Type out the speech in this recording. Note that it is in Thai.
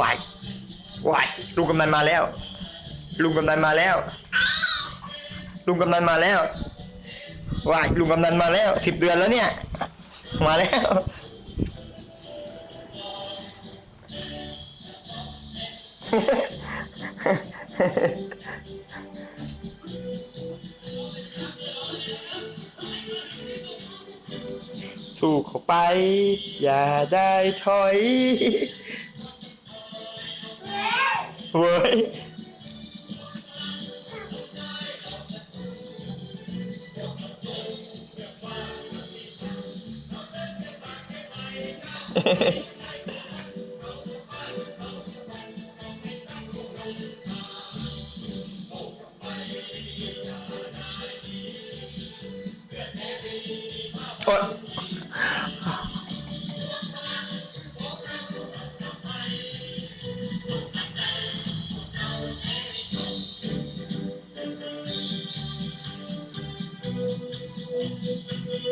วายวายลุงกำนันมาแล้ว ลุงกำนันมาแล้ว ลุงกำนันมาแล้ววายลุงกำนันมาแล้วสิบเดือนแล้วเนี่ย มาแล้วสู้เข้าไป อย่าได้ถอย い。おちょっと。